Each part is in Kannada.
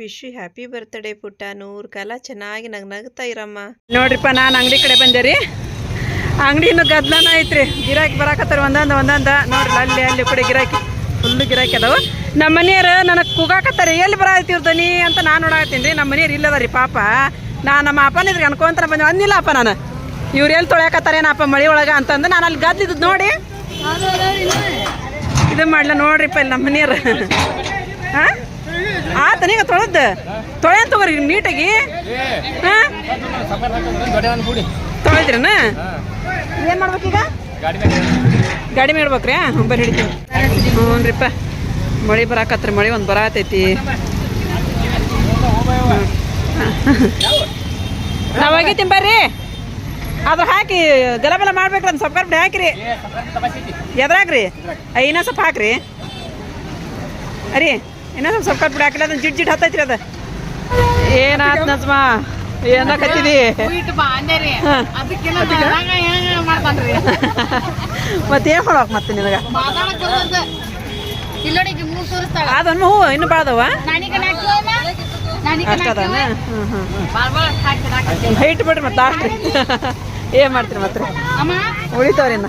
ವಿಶ್ ಯು ಹ್ಯಾಪಿ ಬರ್ತ್ಡೇ ಪುಟ್ಟ. ನೂರು ಕಾಲ ಚೆನ್ನಾಗಿ ನಗ್ ನಗ್ತಾ ಇರಮ್ಮ. ನೋಡ್ರಿಪ್ಪ ನಾನು ಅಂಗಡಿ ಕಡೆ ಬಂದೆ ರೀ. ಅಂಗಡಿ ಇನ್ನು ಗದ್ಲನ ಐತ್ರಿ. ಗಿರಾಕಿ ಬರಾಕತ್ತಾರ ಒಂದೊಂದು ಒಂದೊಂದು. ನೋಡ್ರಿ ಅಲ್ಲಿ ಅಲ್ಲಿ ಕೂಡ ಗಿರಾಕಿ. ಫುಲ್ಲು ಗಿರಾಕಿ ಅದಾವ. ನಮ್ಮ ಮನೆಯವ್ರು ನನಗೆ ಕೂಗಾಕತ್ತಾರೆ ಎಲ್ಲಿ ಬರಾತಿರ್ದನಿ ಅಂತ ನಾನು ನೋಡಾಕತ್ತೀನಿ ರೀ. ನಮ್ಮ ಮನೆಯವ್ರು ಇಲ್ಲದ ರೀ ಪಾಪ. ನಾನು ನಮ್ಮ ಅಪ್ಪನ ಇದ್ರಿಗೆ ಅನ್ಕೊಂತ ಬಂದೆ ಅಂದಿಲ್ಲ ಅಪ್ಪ ನಾನು. ಇವ್ರು ಎಲ್ಲಿ ತೊಳ್ಯಾಕತ್ತಾರೇನಪ್ಪ ಮಳೆ ಒಳಗೆ ಅಂತಂದು ನಾನು ಅಲ್ಲಿ ಗದ್ಲಿದ್ದು ನೋಡಿ. ಇದು ಮಾಡ್ಲ ನೋಡ್ರಿಪ್ಪ ಇಲ್ಲಿ ನಮ್ಮ ಮನೆಯವ್ರು. ಹಾಂ? ಆತ ನೀಗ ತೊಳೆದ ತೊಳೆಯನ್ ತಗೋರಿ, ನೀಟಾಗಿ. ಹಾಂ? ತೊಳೆದ್ರನ? ಏನು ಮಾಡ್ಬೇಕೀಗ ಗಾಡಿ ಮಾಡ್ಬೇಕ್ರಿ ಹ್ಞೂ ಬರ್ರಿ ಹಿಡಿತೀವಿ ಹ್ಞೂ ರೀಪ್ಪ ಮಳೆ ಬರಾಕತ್ರಿ, ಮಳೆ ಒಂದು ಬರಾತೈತಿ. ನಾವು ನಾವಾಗಿ ತಿಂಬರ್ರಿ ಅದು ಹಾಕಿ ಗಲಬಲ ಮಾಡ್ಬೇಕ್ರಿ, ಒಂದು ಸ್ವಲ್ಪ ಹಾಕ್ರಿ. ಎದ್ರಾಗ್ರಿ? ಇನ್ನೂ ಸ್ವಲ್ಪ ಹಾಕ್ರಿ. ಅರಿ. ಇನ್ನೂ ಸ್ವಲ್ಪ ಸ್ವಲ್ಪ ಬಿಡಿ ಹಾಕಿಲ್ಲ ಅದನ್ನ ಜಿಡ್ ಜಿಡ್ ಹತ್ತೈತ್ರಿ ಅದು. ಏನಾತ್ ನಜ್ಮ? ಏನ ಕತ್ತಿದಿ ಮತ್ತೆ ನಿನಗೆ? ಇಲ್ಲೋಡಿಗೆ ಮೂರು ತೋರಿಸ್ತಾಳ. ಅದನ್ನು ಹೂ ಇನ್ನು ಬಾಳದವ ನಾನಿಗ ಅಷ್ಟದಾನ ಹೈಟ್ ಬಿಡ್ರಿ ಮತ್ತೆ ಲಾಸ್ಟ್ ಏನ್ ಮಾಡ್ತೀರಿ ಮತ್ತೆ ಅಮ್ಮ? ಉಳಿತಾವ್ರಿ ಇನ್ನ.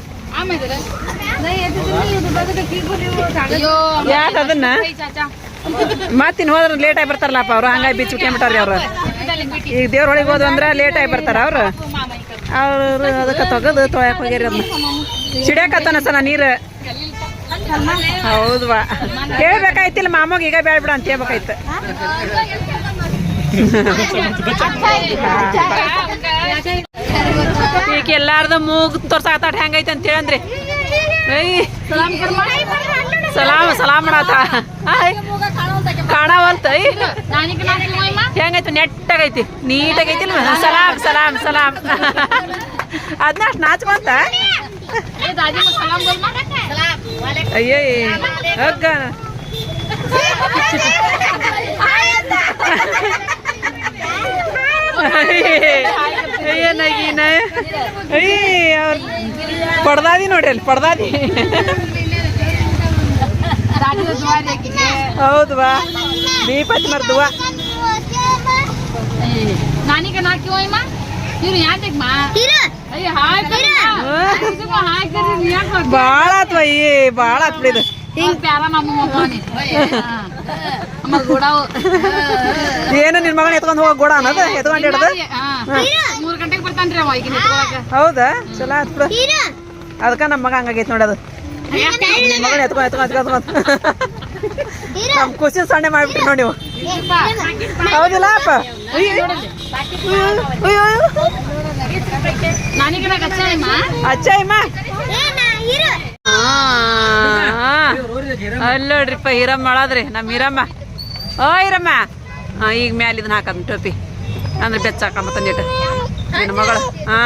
ಯಾಕೆ ಅದನ್ನ? ಚಾಚಾ. ಮತ್ತಿನ್ ಹೋದ್ರ ಲೇಟ್ ಆಗಿ ಬರ್ತಾರಲ್ಲಪ್ಪ ಅವ್ರು? ಹಂಗಾಗಿ ಬಿಚ್ಚು ಬಿಟ್ಟಾರ್ರಿ ಅವ್ರು. ಈಗ ದೇವ್ರ ಒಳಗೆ ಹೋದ್ವು ಅಂದ್ರೆ ಲೇಟ್ ಆಗಿ ಬರ್ತಾರ ಅವ್ರು. ಅವ್ರು ಅದಕ್ಕೆ ತೆಗೆದು ತೊಳ್ಯಾಕ ಹೋಗ್ಯಾರ ಅದನ್ನ. ಸಿಡ್ಯಾಕತ್ತಾನ ಸಲ ನೀರು. ಹೌದ್ವಾ? ಹೇಳ್ಬೇಕಾಯ್ತಿಲ್ಲ ಮಾಮಗ ಈಗ ಬೇಡ ಬಿಡ ಅಂತ ಹೇಳ್ಬೇಕಾಯ್ತು. ಈಗ ಎಲ್ಲಾರ್ದು ಮೂಗ್ ತೋರ್ಸಾಕತ್ತಾಟ ಹೆಂಗೈತೆ ಅಂತ ಹೇಳಂದ್ರಿ. ಸಲಾಮ್ ಸಲಾಮ್ ಮಾಡಾತ ಕಾಣವಲ್ತ ಐ ನಾನಿಗ ನಾಲ್ಕು ಅಮ್ಮ ಹೆಂಗೈತಿ ನೆಟ್ಟಾಗೈತಿ ನೀಟಾಗೈತಿ ಸಲಾಮ್ ಸಲಾಮ್ ಸಲಾಮ್ ಅದನ್ನ ಅಷ್ಟು ನಾಚ್ಕೊಂತ ಏ ದಾದಿ ಮಗ ಸಲಾಮ್ ಬೋಲ್ ಮಗ ಸಲಾಮ್ ಅಯ್ಯೇ ಹಗ್ಗ ಏನಾಗಿನ ಅಯ್ಯ ಅವ್ರ ಪಡ್ದಾದಿ ನೋಡ್ರಿ ಅಲ್ಲಿ ಪಡ್ದಾದಿ ದಾದಿ ಜುವಾರಿ ಆಕಿಗೆ ಹಚ್ಚಿ ಮರ್ದುವ ನಾನೀಗ ನಾಲ್ಕು ಅಮ್ಮ ಇವ್ರು ಯಾತಕ್ ಮಾ? ಅಯ್ಯ ಹಾಯ್ ಹಾಯ್ ಯಾಕೆ ಭಾಳ ಆತ್ವ ಈ ಭಾಳ ಆತ್ ಬಿಡಿದು ಹಿಂಗ್ ಪ್ಯಾರ ನಮ್ಮ ಮಮ್ಮಿ ಅಮ್ಮ ಗೋಡಾವು ಏನು ನಿನ್ ಮಗನ ಎತ್ಕೊಂಡ್ ಹೋಗ ಗೋಡ ಅನ್ನೋದು? ಎತ್ಕೊಂಡ್ ಹಿಡ್ದು? ಮೂರ್ ಗಂಟೆಗೆ ಬರ್ತಾನ್ರಿ ಅವ ಈಗ ಹೌದಾ? ಚಲೋ ಆತ್ ಅದಕ್ಕೆ ಅದಕ್ಕ ನಮ್ಮ ಮಗ ಹಂಗಾಗೈತಿ ನೋಡೋದು ನಿನ್ ಮಗನ ಎತ್ಕೊಂಡ್ ಎತ್ಕೊಂಡ್ ಎತ್ಕೊಂಡ್ ನಮ್ ಖುಷಿ ಸಣ್ಣ ಮಾಡ್ಬಿಟ್ರಿ ನೋಡಿ. ನೀವು ಹೌದಿಲ್ಲ ಅಪ್ಪ? ಅಯ್ಯೋ. ಅಯ್ಯೋ, ಅಯ್ಯೋ. ನಾನೀಗ ನಾ ಕಚ್ಚಮ್ಮ ಅಚ್ಚ ಇಮ್ಮ ಅಲ್ಲಿ ನೋಡ್ರಿಪ್ಪ ಹೀರಮ್ಮ ಮಾಡಾದ್ರಿ ನಮ್ಮ ಹೀರಮ್ಮ. ಓ ಹೀರಮ್ಮ. ಹಾ ಈಗ ಮ್ಯಾಲ ಇದನ್ನ ಹಾಕದ್ ಟೋಪಿ. ಅಂದ್ರೆ ಬೆಚ್ಚ ಹಾಕೊಂಬತ್ತಂದಿಟ್ಟು ನಿನ್ನ ಮಗಳು. ಹಾ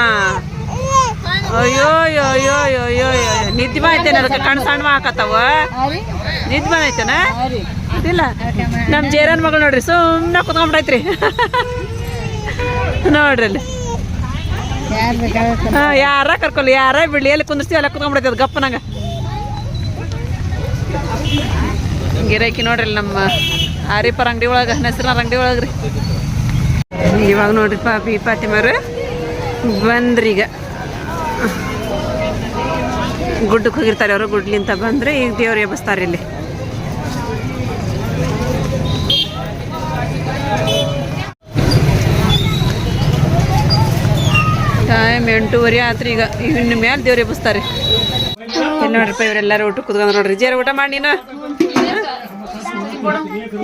ಅಯ್ಯೋ ಅಯ್ಯೋ ಅಯ್ಯೋ ಅಯ್ಯೋ ಅಯ್ಯೋ ನಿದ್ದೆ ಬಂದೈತೇನೆ ಅದಕ್ಕೆ ಕಣ್ಣು ಸಣ್ಣ ಹಾಕತ್ತಾವ? ನಿದ್ದೆ ಬಂದೈತೇನ ಇಲ್ಲ. ನಮ್ಮ ಜೇರನ್ ಮಗಳು ನೋಡ್ರಿ ಸುಮ್ಮನೆ ಕುತ್ಕೊಂಡ್ಬಿಟ್ಟೈತ್ರಿ ನೋಡ್ರಿ ಅಲ್ಲಿ. ಹಾ ಯಾರ ಕರ್ಕೊಲ್ಲ ಯಾರ ಬಿಡ್ಲಿ? ಎಲ್ಲಿ ಕುಂದಿರ್ತೀವಿ ಎಲ್ಲ ಕುತ್ಕೊಂಡ್ಬಿಡೈತೆ ಅದು ಗಪ್ಪನಂಗ ಗಿರಾಕಿ ನೋಡ್ರಿ ನಮ್ಮ ಹರಿಪರ ಅಂಗಡಿ ಒಳಗೆ ಹೆಸರಿನ ಅಂಗಡಿ ಒಳಗೆ ರೀ ಇವಾಗ ನೋಡ್ರಿ ಪಾಪಿ ಪಾತಿಮಾರ ಬಂದ್ರಿ ಈಗ ಗುಡ್ಡಕ್ಕೆ ಹೋಗಿರ್ತಾರೆ ಅವರು, ಗುಡ್ಲಿಂತ ಬಂದ್ರೆ ಈಗ ದೇವ್ರು ಎಬ್ಬಿಸ್ತಾರೆ ಇಲ್ಲಿ. ಟೈಮ್ ಎಂಟೂವರೆ ಆತ್ರಿ ಈಗ. ಇನ್ನು ಮೇಲೆ ದೇವ್ರು ಎಬ್ಬಿಸ್ತಾರೆ. ಇಲ್ಲಿ ರೂಪಾಯಿ ಇವರೆಲ್ಲರೂ ಊಟ ಕುತ್ಕೊಂಡ್ ನೋಡ್ರಿ. ಜೇರ ಊಟ ಮಾಡಿ ನೀನು?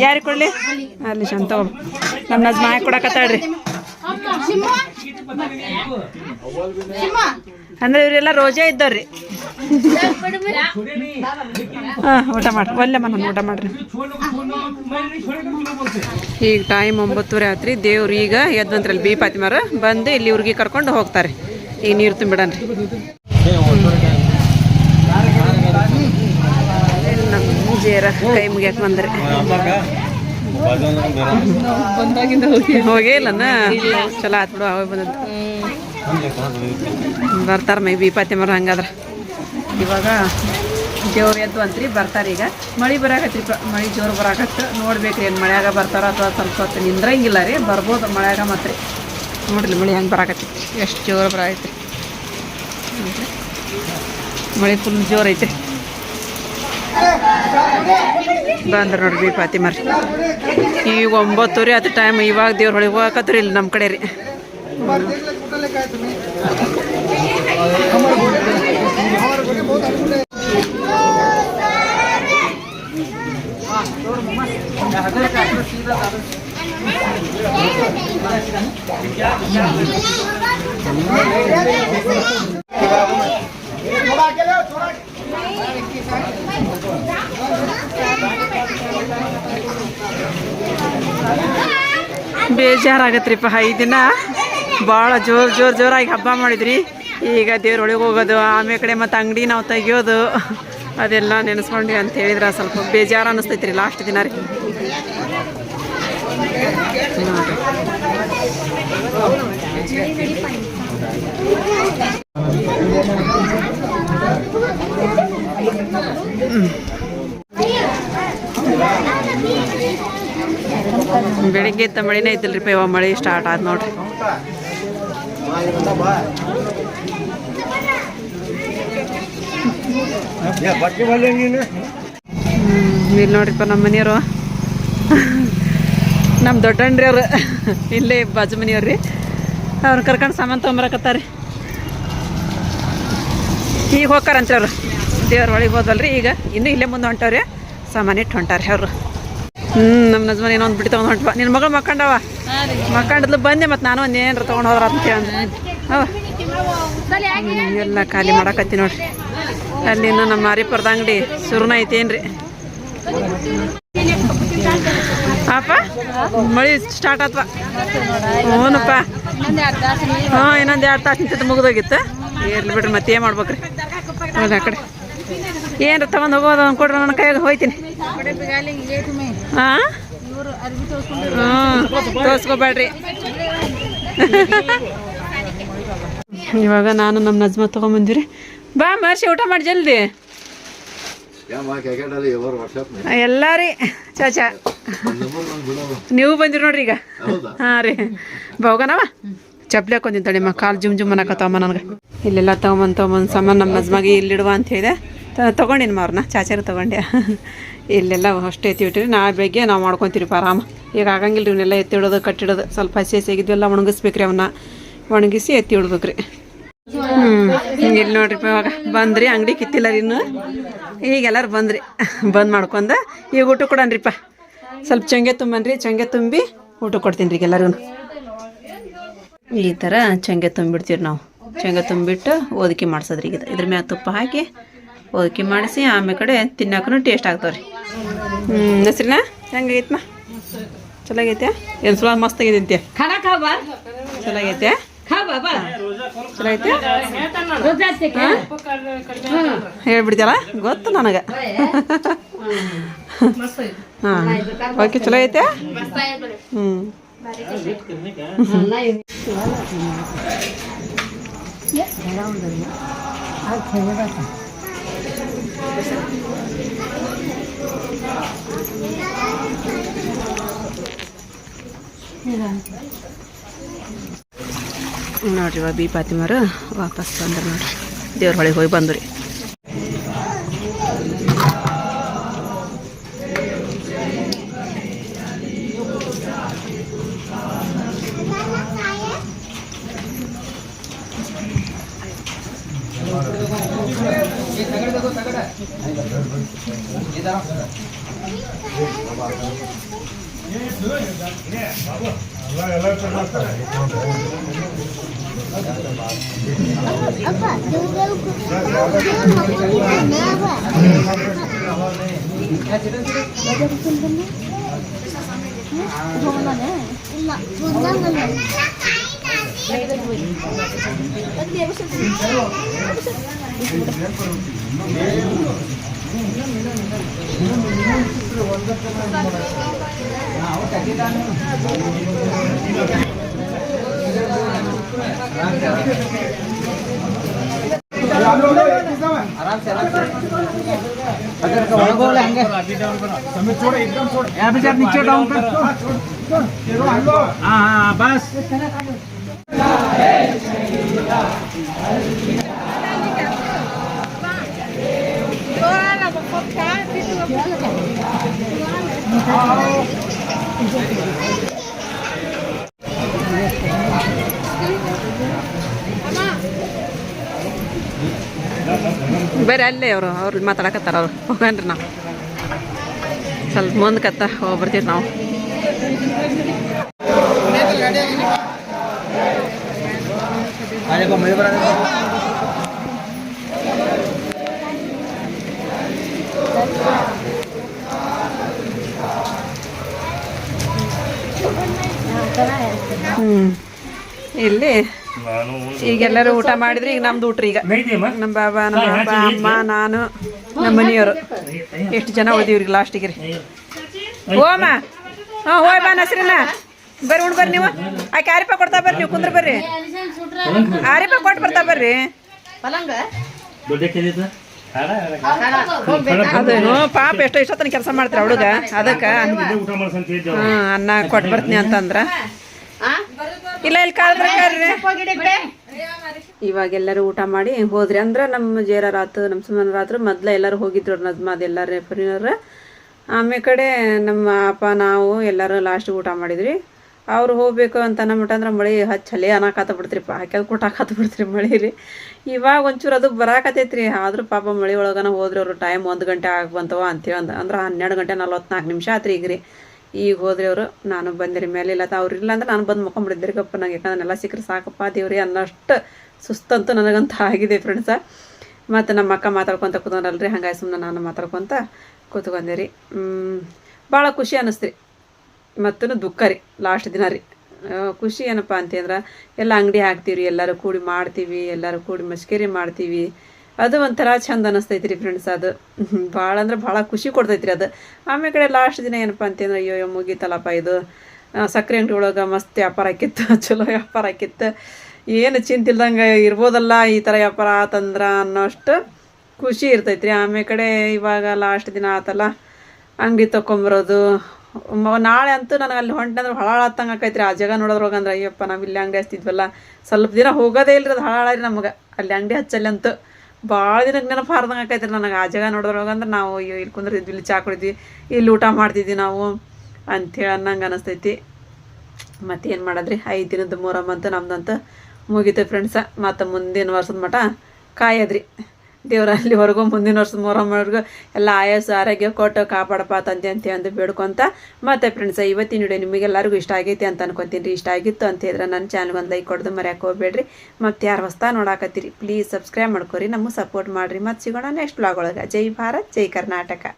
ಯಾರಿಗೆ ಕೊಡ್ಲಿ? ಅಲ್ಲಿ ಶಾಂತ ನಮ್ಮ ನಜ್ ಮಾಯ ಕೊಡಕತ್ತಾಳ್ರಿ ಅಂದ್ರೆ ಇವರೆಲ್ಲ ರೋಜಾ ಇದ್ದವ್ರಿ. ಹಾ, ಊಟ ಮಾಡ್ರಿ. ಒಳ್ಳೆ ಮನ ಊಟ ಮಾಡ್ರಿ. ಈಗ ಟೈಮ್ ಒಂಬತ್ತುವರೆ ಆತ್ರಿ. ದೇವ್ರು ಈಗ ಎದ್ದಂತ್ರಲ್ಲಿ ಬಿ ಪಾತಿಮಾರ ಬಂದು ಇಲ್ಲಿ ಇವ್ರಿಗೆ ಕರ್ಕೊಂಡು ಹೋಗ್ತಾರೆ. ಈಗ ನೀರು ತುಂಬಿಡನ್ರಿ ನಮ್ಮ ಕೈ ಮುಗಿಯಕ್ ಬಂದ್ರಿ. ಹೋಗೇ ಇಲ್ಲನ? ಚಲೋ ಆತ್ ಬಿಡು ಬಂದದ್ದು. ಬರ್ತಾರ ಮೈ ಬಿಪಾತಿ ಮರ ಹಂಗಾದ್ರ. ಇವಾಗ ದೇವ್ರು ಎದ್ದು ಅಂತ್ರಿ, ಬರ್ತಾರೆ ಈಗ. ಮಳೆ ಬರಾಕತ್ರಿ ಮಳೆ ಜೋರು ಬರಾಕತ್ತ. ನೋಡ್ಬೇಕ್ರಿ ಏನು ಮಳೆಯಾಗ ಬರ್ತಾರ ಅಥವಾ ಸ್ವಲ್ಪ ಹೊತ್ತು ನಿಂದ್ರಂಗಿಲ್ಲ ರೀ. ಬರ್ಬೋದು ಮಳೆಯಾಗ ಮಾತ್ರ. ನೋಡ್ರಿ ಮಳೆ ಹೆಂಗೆ ಬರಾಕತ್ತಿ. ಎಷ್ಟು ಜೋರು ಬರಾಕತ್ರಿ. ಮಳೆ ಫುಲ್ ಜೋರು ಐತೆ ಬಂದ್ರೆ ನೋಡ್ರಿ ಬಿಪಾತಿ ಮರಿ ಈಗ ಒಂಬತ್ತುವರೆ ಆತ ಟೈಮ್ ಇವಾಗ ದೇವ್ರ ಹೊಳಿಗೆ ಹೋಗಕತ್ರಿ ಇಲ್ಲಿ ನಮ್ಮ ಕಡೆ ರೀ. ಬೇಜಾರಾಗತ್ರಿಪ್ಪ ಐದು ದಿನ ಭಾಳ ಜೋರು ಜೋರು ಜೋರಾಗಿ ಹಬ್ಬ ಮಾಡಿದ್ರಿ. ಈಗ ದೇವ್ರ ಒಳಗೆ ಹೋಗೋದು ಆಮೇಲೆ ಕಡೆ ಮತ್ತು ಅಂಗಡಿ ನಾವು ತೆಗಿಯೋದು, ಅದೆಲ್ಲ ನೆನೆಸ್ಕೊಂಡ್ವಿ ಅಂತ ಹೇಳಿದ್ರೆ ಸ್ವಲ್ಪ ಬೇಜಾರು ಅನಿಸ್ತೈತ್ರಿ ಲಾಸ್ಟ್ ದಿನ ರೀ. ಬೆಳಿಗ್ಗೆ ಇತ್ತ ಮಳೆನೇ ಐತಿಲ್ರಿ ಇವಾಗ ಮಳೆ ಸ್ಟಾರ್ಟ್ ಆದ್ ನೋಡ್ರಿ. ಇಲ್ಲಿ ನೋಡ್ರಿಪ್ಪ ನಮ್ಮ ಮನೆಯವರು. ನಮ್ಮ ದೊಡ್ಡಂಡ್ರಿ ಅವ್ರು. ಇಲ್ಲೇ ಬಾಜು ಮನೆಯವ್ರು ರೀ ಅವ್ರು ಕರ್ಕೊಂಡು ಸಾಮಾನು ತೊಗೊಂಬರಕತ್ತಾರೆ ಈಗ ಹೋಗ್ತಾರಂತ್ರಿ ಅವರು. ದೇವ್ರ ಒಳಗೆ ಹೋದಲ್ರಿ ಈಗ ಇನ್ನೂ ಇಲ್ಲೇ ಮುಂದೆ ಹೊಂಟವ್ರಿ. ಸಾಮಾನು ಇಟ್ಟು ಹೊಂಟಾರಿ ಅವರು. ಹ್ಞೂ ನಮ್ಮ ನಜ್ಮನ್ ಏನೋ ಒಂದು ಬಿಟ್ಟು ತೊಗೊಂಡು ಹೊಂಟವ. ನಿನ್ನ ಮಗಳು ಮಕ್ಕಂಡವ? ಮಕ್ಕಂಡದ್ಲು ಬಂದೆ ಮತ್ತು ನಾನು ಒಂದು ಏನಾರ ತೊಗೊಂಡು ಹೋದ್ರ ಅಂತ ಕೇಳಿ ಎಲ್ಲ ಖಾಲಿ ಮಾಡಕತ್ತಿ ನೋಡ್ರಿ. ಅಲ್ಲಿ ಇನ್ನು ನಮ್ಮ ಮಾರಿಪುರದ ಅಂಗಡಿ ಸುರ್ನ ಐತೇನ್ರಿ. ಅಪ್ಪ ಮಳಿ ಸ್ಟಾರ್ಟ್ ಆತ್ವ? ಹ್ಞೂನಪ್ಪ ಹಾಂ ಇನ್ನೊಂದು ಎರಡು ತಾಸು ನಿಂತಿದ್ದು ಮುಗಿದೋಗಿತ್ತು. ಇರ್ಲಿ ಬಿಡ್ರಿ ಮತ್ತೆ ಏನು ಮಾಡ್ಬೇಕ್ರಿ. ಹೌದ ಆ ಕಡೆ. ಏನ್ರ ತಗೊಂಡು ಹೋಗೋದು ಕೊಡ್ರಿ ನನ್ನ ಕೈಯಾಗ ಹೋಯ್ತೀನಿ. ಹಾಂ ತೋರಿಸ್ಕೋಬೇಡ್ರಿ. ಇವಾಗ ನಾನು ನಮ್ಮ ನಜ್ಮ ತೊಗೊಂಬಂದಿರಿ ಬಾ ಮಹರ್ಷಿ ಊಟ ಮಾಡಿ ಜಲ್ದಿ. ಎಲ್ಲ ರೀ, ಚಾಚಾ. ನೀವು ಬಂದಿರಿ ನೋಡ್ರಿ ಈಗ. ಹಾಂ ರೀ. ಬೋಗನವ ಚಪ್ಲಿ ಹಾಕೊಂದಿನಿ ತಡಿಮ್ಮ ಕಾಲು ಜುಮ್ ಜುಮ್ ಅನ್ನಕತ್ತಮ್ಮ ನನಗೆ. ಇಲ್ಲೆಲ್ಲ ತಗೊಂಬಂದು ತಗೊಂಬಂದು ಸಾಮಾನು ನಮ್ಮ ನಜ್ಮಗೆ ಇಲ್ಲಿಡುವ ಅಂತ ಹೇಳಿದೆ. ತೊಗೊಂಡಿನಿ ಅವ್ರನ್ನ ಚಾಚಾರ ತೊಗೊಂಡೆ. ಇಲ್ಲೆಲ್ಲ ಅಷ್ಟೇ ಎತ್ತಿ ಬಿಟ್ಟಿರಿ ನಾಳೆ ಬೆಳಗ್ಗೆ ನಾವು ಮಾಡ್ಕೊತೀರಿಪ್ಪ ಆರಾಮ. ಈಗ ಆಗಂಗಿಲ್ಲ ರೀ ಇವನ್ನೆಲ್ಲ ಎತ್ತಿಡೋದು ಕಟ್ಟಿಡೋದು ಸ್ವಲ್ಪ ಹಸಿ ಹಸಿ ಆಗಿದ್ವೆಲ್ಲ ಒಣಗಿಸ್ಬೇಕ್ರಿ ಅವನ್ನ ಒಣಗಿಸಿ ಎತ್ತಿ ಇಡ್ಬೇಕ್ರಿ ಹ್ಞೂ ಇಲ್ಲಿ ನೋಡ್ರಿ ಇವಾಗ, ಬಂದ್ರಿ, ಅಂಗಡಿ ಕಿತ್ತಿಲ್ಲ ರೀ ಇನ್ನು. ಈಗ ಎಲ್ಲರೂ ಬಂದ್ರಿ, ಬಂದ್ ಮಾಡ್ಕೊಂಡು ಈಗ ಊಟ ಕೊಡನ್ರಿಪ್ಪ ಸ್ವಲ್ಪ ಚಂಗೆ ತುಂಬನ್ರಿ, ಚಂಗೆ ತುಂಬಿ ಊಟ ಕೊಡ್ತೀನಿ ರೀ ಎಲ್ಲರೂ ಈ ಥರ ಚಂಗೆ ತುಂಬಿಡ್ತೀವಿ ನಾವು. ಚಂಗೆ ತುಂಬಿಟ್ಟು ಓದಿಕೆ ಮಾಡ್ಸೋದ್ರಿ ಈಗ ಇದ್ರ ಮ್ಯಾಗ ತುಪ್ಪ ಹಾಕಿ ಒದಕಿ ಮಾಡಿಸಿ ಆಮೇಲೆ ಕಡೆ ತಿನ್ನಕ್ಕೂ ಟೇಸ್ಟ್ ಆಗ್ತಾವ್ರಿ. ಹ್ಞೂ ಹೆಸ್ರಿನ? ಹೆಂಗಾಗೈತಮ್ಮ ಚಲಾಗೈತೆ ಏನು ಸುಲ ಮಸ್ತ್ ಆಗೈತೆ ಚಲಾಗೈತೆ ಹೇಳ್ಬಿಡ್ತೀಯಲ್ಲ? ಗೊತ್ತು ನನಗೆ. ಹಾಂ. ಓಕೆ ಚಲೋ ಐತೆ ಹ್ಞೂ ಹ್ಞೂ ನೋಡ್ರಿ ಬಿ ಪಾತಿಮಾರು ವಾಪಸ್ ಬಂದ್ರು ನೋಡ್ರಿ. ದೇವ್ರ ಹೊಳಿಗೆ ಹೋಗಿ ಬಂದ್ರಿ ತಗಡೆ ತಗೋ ತಗಡೆ ಇದರ ಇಲ್ಲ आराम से आराम छोड़ एकदम छोड़ नीचे डाउन हाँ, कर हाँ, हाँ बस। ಬೇರೆ ಅಲ್ಲೇ ಅವರು ಅವ್ರು ಮಾತಾಡಕತ್ತಾರ ಅವ್ರು. ಹೋಗನ್ರಿ ನಾವು. ಸ್ವಲ್ಪ ಮುಂದಕತ್ತ ಹೋಗಿ ಹ್ಞೂ ಇಲ್ಲಿ. ಈಗೆಲ್ಲರೂ ಊಟ ಮಾಡಿದ್ರೆ ಈಗ ನಮ್ದು ಊಟ ಈಗ. ನಮ್ಮ ಬಾಬಾ, ನಮ್ಮ ಅಪ್ಪ, ಅಮ್ಮ, ನಾನು, ನಮ್ಮ ಮನೆಯವರು. ಎಷ್ಟು ಜನ ಓದಿವ್ರಿ ಲಾಸ್ಟಿಗೆ ರೀ? ಹೋಮ ಹಾಂ ಹೋಯ್ ಬಾ, ನಸ್ರಿನ. ಬರ್ರಿ ಉಣ್ ಬರ್ರಿ ನೀವು. ಆಕೆ ಆರಿಪ ಕೊಡ್ತಾ ಬರ್ರಿ ನೀವು ಕುಂದ್ರ ಬರ್ರಿ. ಆರಿಪ ಕೊಟ್ಟು ಬರ್ತಾ ಬರ್ರಿ. ಅದೇನು ಪಾಪ ಎಷ್ಟೋ ಇಷ್ಟೊತ್ತನ ಕೆಲಸ ಮಾಡ್ತಾರೆ ಹುಡುಗ ಅದಕ್ಕೆ ಹ್ಞೂ ಅನ್ನ ಕೊಟ್ಟು ಬರ್ತೀನಿ ಅಂತಂದ್ರ. ಇಲ್ಲ ಇಲ್ಲಿ ಕಾಲ್ ಇವಾಗ ಎಲ್ಲರೂ ಊಟ ಮಾಡಿ ಹೋದ್ರಿ ಅಂದ್ರೆ ನಮ್ಮ ಜೇರಾತು ನಮ್ಮ ಸುಮನರಾತ್ರು ಮೊದ್ಲ ಎಲ್ಲರೂ ಹೋಗಿದ್ರು ನಜ್ಮಾದ್ ಎಲ್ಲಾರು ರೆಫರಿನವ್ರ ಆಮೇಲೆ ಕಡೆ ನಮ್ಮ ಅಪ್ಪ ನಾವು ಎಲ್ಲರೂ ಲಾಸ್ಟ್ ಊಟ ಮಾಡಿದ್ರಿ. ಅವ್ರು ಹೋಗ್ಬೇಕು ಅಂತ ಅನ್ನಬಿಟ್ಟು ಅಂದ್ರೆ ಮಳೆ ಹಚ್ಚ ಹಲೆ ಅನ್ನಕಾತ ಬಿಡ್ತ್ರಿಪ್ಪ. ಹಾಕ್ಯಾದ ಕೊಟ್ಟಾಕತ್ತ ಬಿಡ್ತ್ರಿ ಮಳೆ ರೀ. ಇವಾಗ ಒಂಚೂರು ಅದು ಬರಾಕತೈತ್ರಿ ಆದ್ರೂ ಪಾಪ ಮಳೆ ಒಳಗನ ಹೋದ್ರೆ ಅವರು ಟೈಮ್ ಒಂದು ಗಂಟೆ ಆಗಿ ಬಂತವ ಅಂತೇಳಿ ಅಂದ ಅಂದ್ರೆ ಹನ್ನೆರಡು ಗಂಟೆ ನಲ್ವತ್ನಾಲ್ಕು ನಿಮಿಷ ಆತ್ರಿ ಈಗ ರೀ ಈಗ ಹೋದ್ರಿ ಅವರು, ನಾನು ಬಂದಿರಿ ಮೇಲೆ ಇಲ್ಲ ಅವ್ರು ಇಲ್ಲ ಅಂದ್ರೆ ನಾನು ಬಂದು ಮುಕೊಂಬಿಡಿದ್ರಿ ಗಪ್ಪ ನಂಗೆ. ಯಾಕಂದ್ರೆ ಎಲ್ಲ ಸಿಕ್ಕರೆ ಸಾಕಪ್ಪ ದೇವ್ರಿ ಅನ್ನೋಷ್ಟು ಸುಸ್ತಂತೂ ನನಗಂತ ಆಗಿದೆ ಫ್ರೆಂಡ್ಸ ಮತ್ತು ನಮ್ಮ ಅಕ್ಕ ಮಾತಾಡ್ಕೊತ ಕೂತ್ಕೊಂಡಲ್ರಿ. ಹಂಗಾಗಿ ಸುಮ್ಮನೆ ನಾನು ಮಾತಾಡ್ಕೊತ ಕೂತ್ಕೊಂಡೆ ರೀ. ಭಾಳ ಖುಷಿ ಅನ್ನಿಸ್ತ್ರಿ ಮತ್ತು ದುಃಖ ರೀ ಲಾಸ್ಟ್ ದಿನ ರೀ. ಖುಷಿ ಏನಪ್ಪ ಅಂತಂದ್ರೆ, ಎಲ್ಲ ಅಂಗಡಿ ಹಾಕ್ತೀವಿ ಎಲ್ಲರೂ ಕೂಡಿ ಮಾಡ್ತೀವಿ, ಎಲ್ಲರೂ ಕೂಡಿ ಮಸ್ಕೇರಿ ಮಾಡ್ತೀವಿ. ಅದು ಒಂಥರ ಚಂದ ಅನ್ನಿಸ್ತೈತಿ ರೀ ಫ್ರೆಂಡ್ಸ್ ಅದು ಭಾಳ ಅಂದ್ರೆ ಭಾಳ ಖುಷಿ ಕೊಡ್ತೈತಿ ರೀ ಅದು. ಆಮೇಲೆ ಕಡೆ ಲಾಸ್ಟ್ ದಿನ ಏನಪ್ಪ ಅಂತಂದ್ರೆ, ಅಯ್ಯೋ ಮುಗೀತಲ್ಲಪ್ಪ ಇದು. ಸಕ್ಕರೆ ಅಂಗಡಿ ಒಳಗೆ ಮಸ್ತ್ ವ್ಯಾಪಾರ ಆಕಿತ್ತು ಚಲೋ ವ್ಯಾಪಾರ ಆಕಿತ್ತು ಏನು ಚಿಂತಿಲ್ದಂಗೆ ಇರ್ಬೋದಲ್ಲ ಈ ಥರ ವ್ಯಾಪಾರ ಆತಂದ್ರೆ ಅನ್ನೋಷ್ಟು ಖುಷಿ ಇರ್ತೈತಿ ರೀ ಆಮೇಲೆ ಕಡೆ ಇವಾಗ ಲಾಸ್ಟ್ ದಿನ ಆತಲ್ಲ, ಅಂಗಡಿ ತೊಗೊಂಬರೋದು ನಾಳೆ ಅಂತೂ ನನಗೆ ಅಲ್ಲಿ ಹೊಂಟಂದ್ರೆ ಹಳಾಳ ಹತ್ತಂಗೆ ಆಕೈತ್ರಿ. ಆ ಜಾಗ ನೋಡೋದ್ರೊಳಗೆ ಅಂದ್ರೆ, ಅಯ್ಯಪ್ಪ, ನಾವು ಇಲ್ಲಿ ಅಂಗಡಿ ಹಚ್ತಿದ್ವಲ್ಲ. ಸ್ವಲ್ಪ ದಿನ ಹೋಗೋದೇ ಇಲ್ರಿ ಅದು ಹಳಾಳ ರೀ ನಮಗೆ. ಅಲ್ಲಿ ಅಂಗಡಿ ಹಚ್ಚಲ್ಲಿ ಅಂತೂ ಭಾಳ ದಿನ ನೆನಪು ಹಾರ್ದಂಗೆ ಆಕೈತ್ರಿ ನನಗೆ. ಆ ಜಾಗ ನೋಡೋದ್ರೊಳಗೆ ಅಂದ್ರೆ ನಾವು ಇಲ್ಲಿ ಕುಂದ್ರಿದ್ವಿ, ಇಲ್ಲಿ ಚಾ ಕುಡಿದ್ವಿ, ಇಲ್ಲಿ ಊಟ ಮಾಡ್ತಿದ್ವಿ ನಾವು ಅಂಥೇಳಿ ಅನ್ನಂಗೆ ಅನಿಸ್ತೈತಿ. ಮತ್ತೇನು ಮಾಡೋದ್ರಿ? ಐದು ದಿನದ ಮೂರಮ್ಮ ಅಂತ ನಮ್ದಂತ ಮುಗೀತು ಫ್ರೆಂಡ್ಸ ಮತ್ತು ಮುಂದಿನ ವರ್ಷದ ಮಟ ಕಾಯದ್ರಿ. ದೇವ್ರ ಅಲ್ಲಿವರೆಗೂ ಮುಂದಿನ ವರ್ಷದ ಮೊಹರಮ್ವರೆಗೂ ಎಲ್ಲ ಆಯಸ್ಸು ಆರೋಗ್ಯ ಕೊಟ್ಟು ಕಾಪಾಡಪ್ಪ ತಂದೆ ಅಂತ ಅಂದು ಬೇಡ್ಕೊಂತ. ಮತ್ತು ಫ್ರೆಂಡ್ಸ್ ಇವತ್ತಿನ ವಿಡಿಯೋ ನಿಮಗೆಲ್ಲರಿಗೂ ಇಷ್ಟ ಆಗೈತಿ ಅಂತ ಅನ್ಕೊತೀನಿ. ರೀ ಇಷ್ಟ ಆಗಿತ್ತು ಅಂತ ಹೇಳಿದ್ರೆ ನನ್ನ ಚಾನಲ್ಗೆ ಒಂದು ಲೈಕ್ ಕೊಡ್ದು ಮರ್ಯಾಕೆ ಹೋಗ್ಬೇಡ್ರಿ. ಮತ್ತು ಯಾರು ಹೊಸ್ತಾ ನೋಡಾಕತ್ತೀರಿ ಪ್ಲೀಸ್ ಸಬ್ಸ್ಕ್ರೈಬ್ ಮಾಡ್ಕೊರಿ. ನಮಗೆ ಸಪೋರ್ಟ್ ಮಾಡಿರಿ. ಮತ್ತು ಸಿಗೋಣ ನೆಕ್ಸ್ಟ್ ಬ್ಲಾಗ್ ಒಳಗೆ. ಜೈ ಭಾರತ್, ಜೈ ಕರ್ನಾಟಕ.